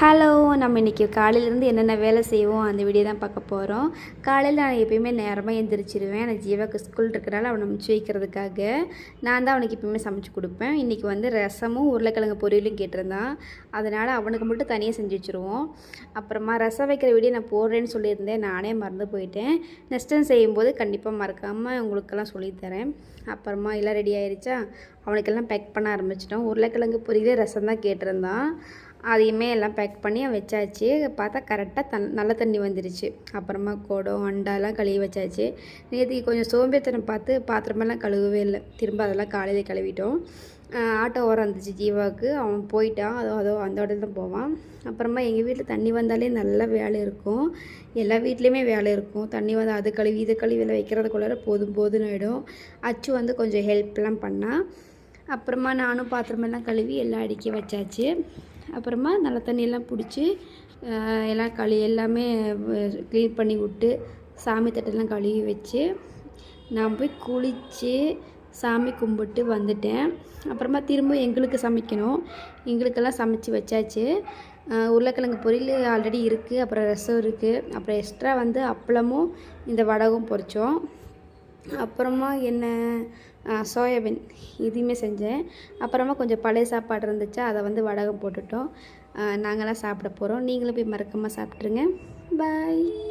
Hello நம்ம இன்றைக்கி காலையிலேருந்து என்னென்ன வேலை செய்வோம் அந்த வீடியோ தான் பார்க்க போகிறோம் காலையில் நான் எப்பயுமே நேரமாக எந்திரிச்சிருவேன். எனக்கு ஜீவாக்கு ஸ்கூல் இருக்கிறனால அவனை முடிச்சு வைக்கிறதுக்காக நான் தான் அவனுக்கு எப்பயுமே சமைச்சு கொடுப்பேன். இன்றைக்கி வந்து ரசமும் உருளைக்கிழங்கு பொரியலும் கேட்டிருந்தான். அதனால் அவனுக்கு மட்டும் தனியாக செஞ்சு வச்சுருவோம். அப்புறமா ரசம் வைக்கிற வீடியோ நான் போடுறேன்னு சொல்லியிருந்தேன். நானே மறந்து போயிட்டேன். நெக்ஸ்ட் டைம் செய்யும்போது கண்டிப்பாக மறக்காமல் உங்களுக்கெல்லாம் சொல்லித்தரேன். அப்புறமா எல்லாம் ரெடி ஆயிடுச்சா அவனுக்கெல்லாம் பேக் பண்ண ஆரம்பிச்சிட்டோம். உருளைக்கிழங்கு பொரியலே ரசம் தான் கேட்டிருந்தான். அதையுமே எல்லாம் பேக் பண்ணி வச்சாச்சு. பார்த்தா கரெக்டாக தன் நல்ல தண்ணி வந்துருச்சு. அப்புறமா குடம் அண்டாலாம் கழுவி வச்சாச்சு. நேற்றுக்கு கொஞ்சம் சோம்பேத்தனம் பார்த்து பாத்திரமெல்லாம் கழுவவே இல்லை. திரும்ப அதெல்லாம் காலையில் கழுவிட்டோம். ஆட்டோ ஓரம் இருந்துச்சு ஜீவாவுக்கு. அவன் போயிட்டான். அதோ அதோ அந்த இடத்துல தான் போவான். அப்புறமா எங்கள் வீட்டில் தண்ணி வந்தாலே நல்ல வேலை இருக்கும். எல்லா வீட்லேயுமே வேலை இருக்கும். தண்ணி வந்து அது கழுவி இது கழுவி எல்லாம் வைக்கிறதுக்குள்ளார போதும் போதும்னு ஆகிடும் அச்சு வந்து கொஞ்சம் ஹெல்ப்லாம் பண்ணால் அப்புறமா நானும் பாத்திரமெல்லாம் கழுவி எல்லாம் அடுக்கி வச்சாச்சு. அப்புறமா நல்ல தண்ணியெல்லாம் பிடிச்சி எல்லாம் கழு எல்லாமே க்ளீன் பண்ணி விட்டு சாமி தட்டெல்லாம் கழுவி வச்சு நான் போய் குளித்து சாமி கும்பிட்டு வந்துட்டேன். அப்புறமா திரும்ப எங்களுக்கு சமைக்கணும். எங்களுக்கெல்லாம் சமைச்சு வச்சாச்சு. உருளைக்கிழங்கு பொரியல் ஆல்ரெடி இருக்குது அப்புறம் ரசம் இருக்குது அப்புறம் எக்ஸ்ட்ரா வந்து அப்பளமும் இந்த வடகம் பொரித்தோம் அப்புறமா என்ன? சோயாபீன் இதையுமே செஞ்சேன். அப்புறமா கொஞ்சம் பழைய சாப்பாடு இருந்துச்சா அதை வந்து வடகம் போட்டுட்டோம். நாங்களாம் சாப்பிட போகிறோம் நீங்களும் போய் மறக்காமல் சாப்பிட்ருங்க பாய்.